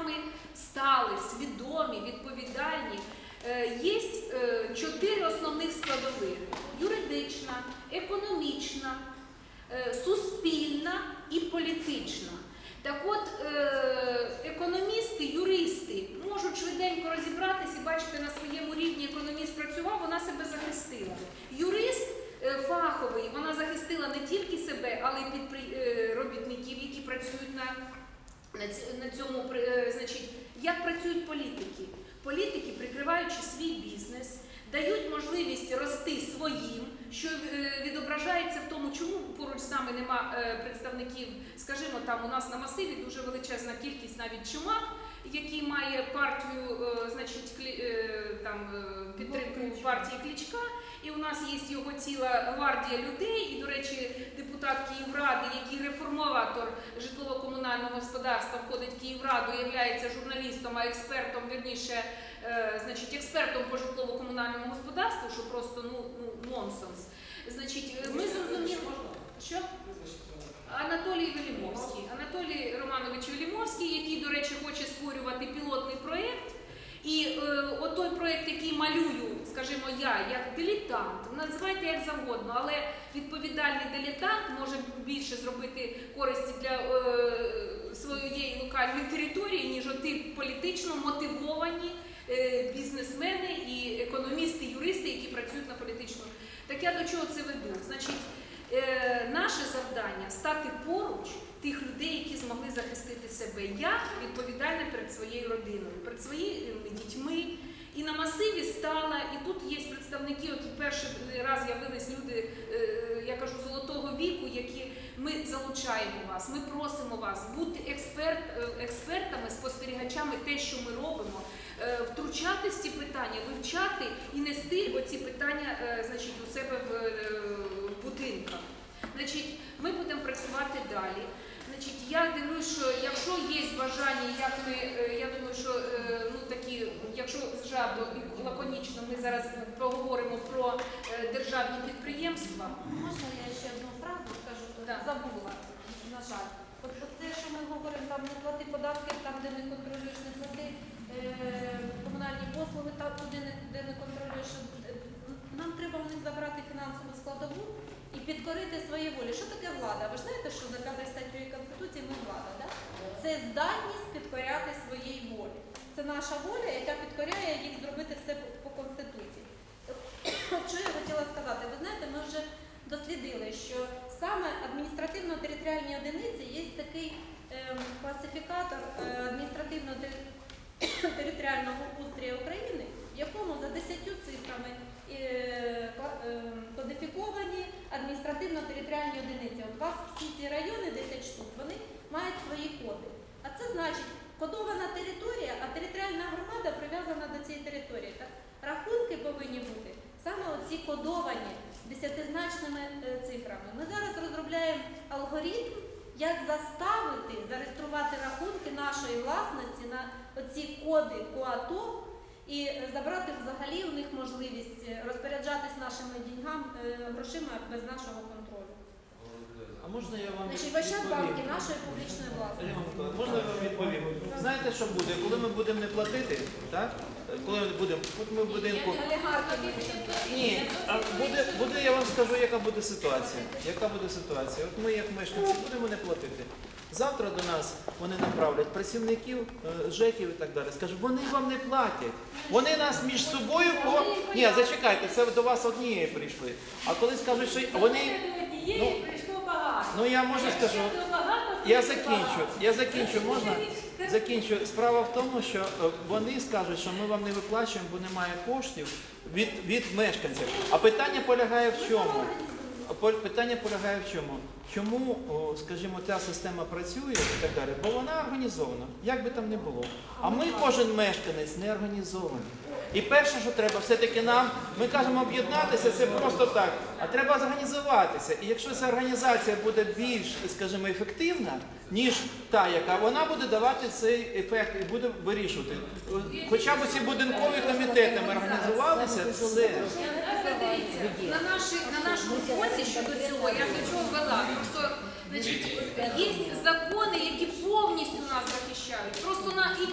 вами стали свідомі, відповідальні. Е, Є е, чотири основних складових: юридична, економічна, е, суспільна і політична. Так от, економісти, юристи можуть швиденько розібратися і бачите, на своєму рівні економіст працював, вона себе захистила. Юрист фаховий, вона захистила не тільки себе, але й робітників, які працюють на, на, ць- на цьому. е, Значить, як працюють політики? Політики, прикриваючи свій бізнес, дають можливість рости своїм, що е, відображається в тому, чому поруч з нами нема е, представників, скажімо, там у нас на масиві дуже величезна кількість навіть чумак, який має партію, значить, там підтримку партії Клічка. І у нас є його ціла гвардія людей, і, до речі, депутат Київради, який реформатор житлово-комунального господарства входить в Київраду, є журналістом, а експертом, вірніше, е, значить, експертом по житлово-комунальному господарству, що просто ну, ну нонсенс. Значить, е, ми зрозуміли, що Анатолій Велімовський. Анатолій Романович Велімовський, який, до речі, хоче створювати пілотний проєкт. І е, отой проєкт, який малюю, скажімо, я, як дилетант, називайте як завгодно, але відповідальний дилетант може більше зробити користі для е, своєї локальної території, ніж оті політично мотивовані е, бізнесмени і економісти, юристи, які працюють на політичну. Так я до чого це веду? Значить, е, наше завдання стати поруч тих людей, які змогли захистити себе. Я відповідальна перед своєю родиною, перед своїми дітьми. І на масиві стала, і тут є представники, от перший раз явились люди, е, я кажу, золотого віку, які ми залучаємо вас, ми просимо вас бути експерт, е, експертами, спостерігачами те, що ми робимо, е, втручати в ці питання, вивчати і нести оці питання значить, у себе в будинках. Значить, ми будемо працювати далі. Значить, я дивлюсь, що якщо є бажання, як ми, е, я думаю, що е, ну такі, якщо жадно і лаконічно, ми зараз поговоримо про е, державні підприємства. Можна я ще одну фразу скажу? Да. Забула, на жаль. От те, що ми говоримо, там не плати податки, там, де не контролюєш, не плати е, комунальні послуги, там, туди не, де не контролюєш. Нам треба в них забрати підкорити своє волі. Що таке влада? Ви знаєте, що за кадри статтєю Конституції ми влада, да? Це здатність підкоряти своїй волі. Це наша воля, яка підкоряє їх зробити все по, Конституції. Що я хотіла сказати? Ви знаєте, ми вже дослідили, що саме адміністративно-територіальні одиниці є такий ем, класифікатор е, адміністративно-територіального устрою України, в якому за 10 цифрами е, кла- ем, кодифіковані адміністративно-територіальні одиниці. От у вас всі ці райони, 10 штук, вони мають свої коди. А це значить кодована територія, а територіальна громада прив'язана до цієї території. Так, рахунки повинні бути саме оці кодовані десятизначними е, цифрами. Ми зараз розробляємо алгоритм, як заставити зареєструвати рахунки нашої власності на оці коди КОАТО і забрати взагалі у них можливість розпоряджатись нашими деньгами, е, грошима без нашого контролю. Можна я вам Значить, в Ощадбанки відповім? нашої публічної власності. Ірина Миколаївна, Можна я вам відповім? Знаєте, що буде? Коли ми будемо не платити, так? Коли ми будемо, от ми в будинку. Ні, а буде, буде, я вам скажу, яка буде ситуація. Яка буде ситуація? От ми, як мешканці, будемо не платити. Завтра до нас вони направлять працівників, е, ЖЕКів і так далі. Скажуть, вони вам не платять. Вони нас між собою по. Ні, зачекайте, це до вас однієї прийшли. А коли скажуть, що вони. Ну, прийшло багато. ну я можу скажу. Багато, Я закінчу. Я закінчу. Можна? Закінчу. Справа в тому, що е, вони скажуть, що ми вам не виплачуємо, бо немає коштів від, від мешканців. А питання полягає в чому? Питання полягає в чому? Чому, скажімо, ця система працює і так далі? Бо вона організована, як би там не було. А ми, кожен мешканець, не організований. І перше, що треба, все-таки нам, ми кажемо об'єднатися, це просто так. А треба зорганізуватися. І якщо ця організація буде більш, скажімо, ефективна, ніж та, яка вона буде давати цей ефект і буде вирішувати. Хоча б ці будинкові комітети ми організувалися, все. На, наші, на нашому боці щодо цього, я до чого вела. Просто значить, є закони, які повністю нас захищають. Просто на і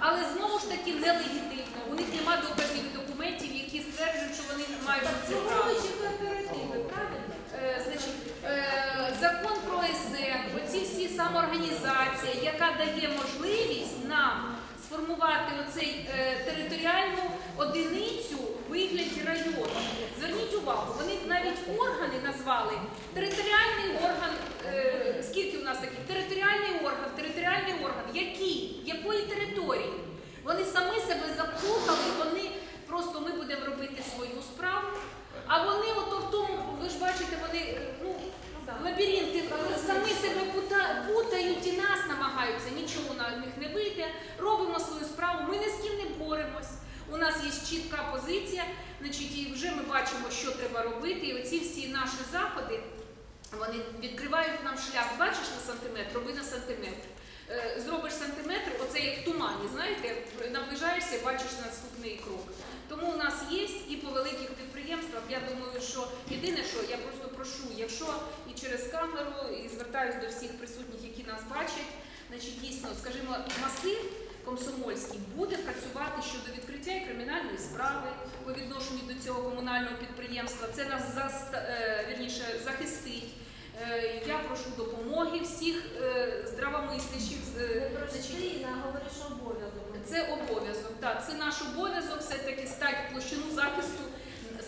але знову ж таки нелегітимно. У них нема доказів і документів, які стверджують, що вони мають Так це право. вуличі кооперативи, правильно? Е, Значить, е, закон про СН, оці всі самоорганізація, яка дає можливість нам сформувати оцей е, територіальну одиницю в вигляді району. Зверніть увагу, вони навіть органи назвали територіальний орган. е, Скільки в нас таких? Територіальний орган, територіальний орган. Який? Якої території? Вони самі себе заплутали, вони просто ми будемо робити свою справу. А вони ото в тому, ви ж бачите, вони е, ну, лабіринти е, самі себе пута- путають і нас намагаються, нічого на них не вийде. Робимо свою справу, ми ні з ким не боремось. У нас є чітка позиція, значить, і вже ми бачимо, що треба робити. І оці всі наші заходи вони відкривають нам шлях. Бачиш на сантиметр, роби на сантиметр. Е, Зробиш сантиметр, оце як в тумані, знаєте, наближаєшся, бачиш наступний крок. Тому у нас є і по великих підприємствах. Я думаю, що єдине, що я просто прошу, якщо і через камеру, і звертаюся до всіх присутніх, які нас бачать, значить дійсно, скажімо, масив комсомольський буде працювати щодо відкриття і кримінальної справи по відношенню до цього комунального підприємства. Це нас заста, е, вірніше захистить. Е, Я прошу допомоги всіх е, здравомислячих. говориш обов'язок. це обов'язок. Так, це наш обов'язок все-таки стати в площину захисту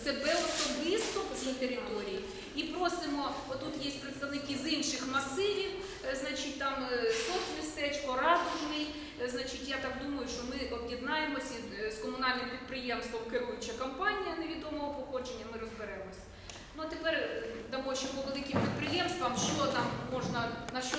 себе особисто в цій території. І просимо, отут є представники з інших масивів, значить там соцмістечко, радужний. Е, Значить, я так думаю, що ми об'єднаємося і, е, з комунальним підприємством керуюча компанія невідомого походження. Ми розберемось. Ну а тепер е, дамо ще по великим підприємствам, що там можна на що